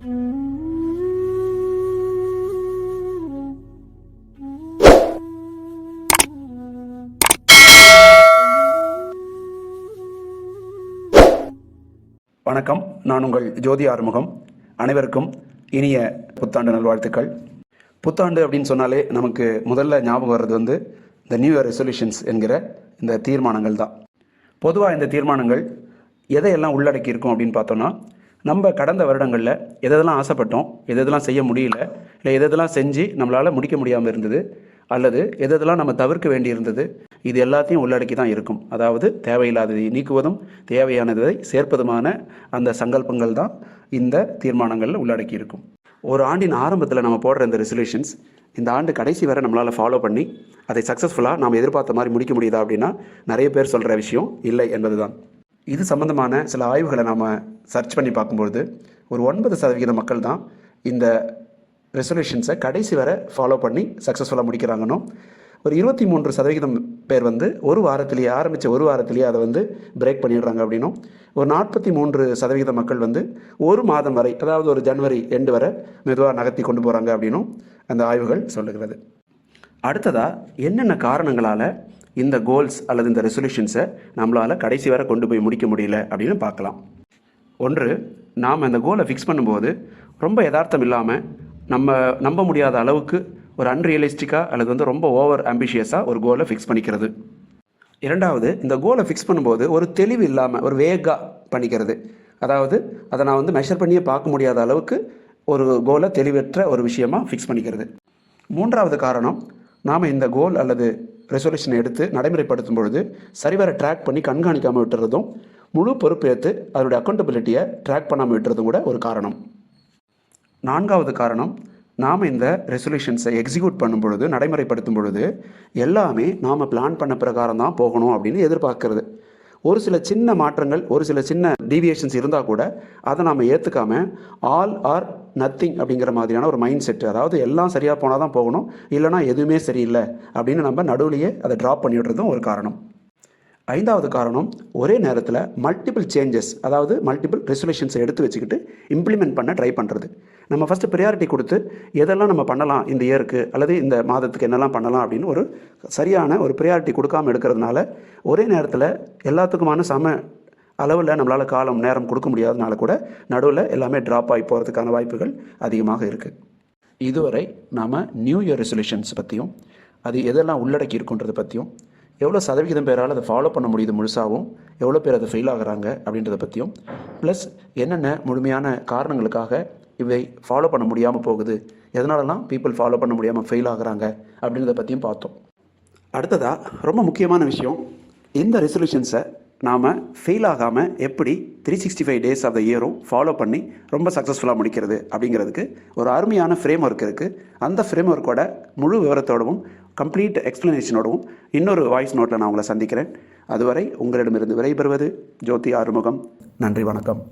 வணக்கம். நான் உங்கள் ஜோதி ஆறுமுகம். அனைவருக்கும் இனிய புத்தாண்டு நல்வாழ்த்துக்கள். புத்தாண்டு அப்படின்னு சொன்னாலே நமக்கு முதல்ல ஞாபகம் வர்றது வந்து இந்த நியூ இயர் ரெசல்யூஷன்ஸ் என்கிற இந்த தீர்மானங்கள் தான். பொதுவாக இந்த தீர்மானங்கள் எதையெல்லாம் உள்ளடக்கி இருக்கும் அப்படின்னு பார்த்தோன்னா நம்ம கடந்த வருடங்களில் எதெல்லாம் ஆசைப்பட்டோம் எதெல்லாம் செய்ய முடியல இல்லை எதெல்லாம் செஞ்சு நம்மளால் முடிக்க முடியாமல் இருந்தது அல்லது எதெல்லாம் நம்ம தவிர்க்க வேண்டியிருந்தது இது எல்லாத்தையும் உள்ளடக்கி தான் இருக்கும். அதாவது தேவையில்லாததை நீக்குவதும் தேவையானதை சேர்ப்பதுமான அந்த சங்கல்பங்கள் தான் இந்த தீர்மானங்களில் உள்ளடக்கி இருக்கும். ஒரு ஆண்டின் ஆரம்பத்தில் நம்ம போடுற இந்த ரெசல்யூஷன்ஸ் இந்த ஆண்டு கடைசி வரை நம்மளால் ஃபாலோ பண்ணி அதை சக்ஸஸ்ஃபுல்லாக நாம் எதிர்பார்த்த மாதிரி முடிக்க முடியுதா அப்படின்னா நிறைய பேர் சொல்கிற விஷயம் இல்லை என்பது தான் இது சம்பந்தமான சில ஆய்வுகளை நாம் சர்ச் பண்ணி பார்க்கும்பொழுது ஒரு ஒன்பது சதவிகித மக்கள் தான் இந்த ரெசல்யூஷன்ஸை கடைசி வரை ஃபாலோ பண்ணி சக்ஸஸ்ஃபுல்லாக முடிக்கிறாங்கன்னு ஒரு இருபத்தி மூன்று சதவிகிதம் பேர் வந்து ஒரு வாரத்திலேயே ஆரம்பித்த ஒரு வாரத்திலேயே அதை வந்து பிரேக் பண்ணிடுறாங்க அப்படின்னும் ஒரு நாற்பத்தி மூன்று சதவிகித மக்கள் வந்து ஒரு மாதம் வரை அதாவது ஒரு ஜனவரி எண்டு வரை மெதுவாக நகர்த்தி கொண்டு போகிறாங்க அப்படின்னும் அந்த ஆய்வுகள் சொல்லுகிறது. அடுத்ததாக என்னென்ன காரணங்களால் இந்த கோல்ஸ் அல்லது இந்த ரெசல்யூஷன்ஸை நம்மளால் கடைசி வரை கொண்டு போய் முடிக்க முடியல அப்படின்னு பார்க்கலாம். ஒன்று நாம் அந்த கோலை ஃபிக்ஸ் பண்ணும்போது ரொம்ப யதார்த்தம் இல்லாமல் நம்ம நம்ப முடியாத அளவுக்கு ஒரு அன்ரியலிஸ்டிக்காக அல்லது வந்து ரொம்ப ஓவர் ஆம்பிஷியஸாக ஒரு கோலை ஃபிக்ஸ் பண்ணிக்கிறது. இரண்டாவது இந்த கோலை ஃபிக்ஸ் பண்ணும்போது ஒரு தெளிவு இல்லாமல் ஒரு வேகாக பண்ணிக்கிறது. அதாவது அதை நான் வந்து மெஷர் பண்ணியே பார்க்க முடியாத அளவுக்கு ஒரு கோலை தெளிவற்ற ஒரு விஷயமாக ஃபிக்ஸ் பண்ணிக்கிறது. மூன்றாவது காரணம் நாம் இந்த கோல் அல்லது ரெசல்யூஷன் எடுத்து நடைமுறைப்படுத்தும் பொழுது சரிவர ட்ராக் பண்ணி கண்காணிக்காமல் விட்டுறதும் முழு பொறுப்பேற்று அதனுடைய அக்கௌண்டபிலிட்டியை ட்ராக் பண்ணாமல் விட்டுறதும் கூட ஒரு காரணம். நான்காவது காரணம் நாம் இந்த ரெசல்யூஷன்ஸை எக்ஸிக்யூட் பண்ணும் பொழுது நடைமுறைப்படுத்தும் பொழுது எல்லாமே நாம் பிளான் பண்ண பிரகாரம் தான் போகணும் அப்படின்னு எதிர்பார்க்கறது. ஒரு சில சின்ன மாற்றங்கள் ஒரு சில சின்ன டீவியேஷன்ஸ் இருந்தால் கூட அதை நாம் ஏற்றுக்காம ஆல் ஆர் நத்திங் அப்படிங்கிற மாதிரியான ஒரு மைண்ட் செட் அதாவது எல்லாம் சரியாக போனால் தான் போகணும் இல்லைனா எதுவுமே சரியில்லை அப்படின்னு நம்ம நடுவுலையே அதை ட்ராப் பண்ணிவிடுறதும் ஒரு காரணம். ஐந்தாவது காரணம் ஒரே நேரத்தில் மல்டிபிள் சேஞ்சஸ் அதாவது மல்டிபிள் ரெசுலேஷன்ஸை எடுத்து வச்சுக்கிட்டு இம்ப்ளிமெண்ட் பண்ண ட்ரை பண்ணுறது நம்ம ஃபஸ்ட்டு ப்ரியாரிட்டி கொடுத்து எதெல்லாம் நம்ம பண்ணலாம் இந்த இயருக்கு அல்லது இந்த மாதத்துக்கு என்னெல்லாம் பண்ணலாம் அப்படின்னு ஒரு சரியான ஒரு ப்ரியாரிட்டி கொடுக்காம எடுக்கிறதுனால ஒரே நேரத்தில் எல்லாத்துக்குமான சம அளவில் நம்மளால் காலம் நேரம் கொடுக்க முடியாதனால கூட நடுவில் எல்லாமே ட்ராப் ஆகி போகிறதுக்கான வாய்ப்புகள் அதிகமாக இருக்குது இதுவரை நாம் நியூ இயர் ரெசல்யூஷன்ஸ் பற்றியும் அது எதெல்லாம் உள்ளடக்கி இருக்குன்றதை பற்றியும் எவ்வளோ சதவிகிதம் பேரால் அதை ஃபாலோ பண்ண முடியுது முழுசாகவும் எவ்வளோ பேர் அதை ஃபெயில் ஆகிறாங்க அப்படின்றத பற்றியும் ப்ளஸ் என்னென்ன முழுமையான காரணங்களுக்காக இவை ஃபாலோ பண்ண முடியாமல் போகுது. எதனாலலாம் பீப்புள் ஃபாலோ பண்ண முடியாமல் ஃபெயில் ஆகுறாங்க அப்படின்றத பற்றியும் பார்த்தோம். அடுத்ததாக ரொம்ப முக்கியமான விஷயம் இந்த ரெசல்யூஷன்ஸை நாம் ஃபெயில் ஆகாமல் எப்படி three sixty five days of the இயரும் follow பண்ணி ரொம்ப சக்ஸஸ்ஃபுல்லாக முடிக்கிறது அப்படிங்கிறதுக்கு ஒரு அருமையான ஃப்ரேம் ஒர்க் இருக்குது அந்த ஃப்ரேம் ஒர்க்கோட முழு விவரத்தோடவும் கம்ப்ளீட் எக்ஸ்ப்ளனேஷனோடவும் இன்னொரு வாய்ஸ் நோட்டில் நான் உங்களை சந்திக்கிறேன். அதுவரை உங்களிடமிருந்து விடைபெறுவது ஜோதி ஆறுமுகம். நன்றி வணக்கம்.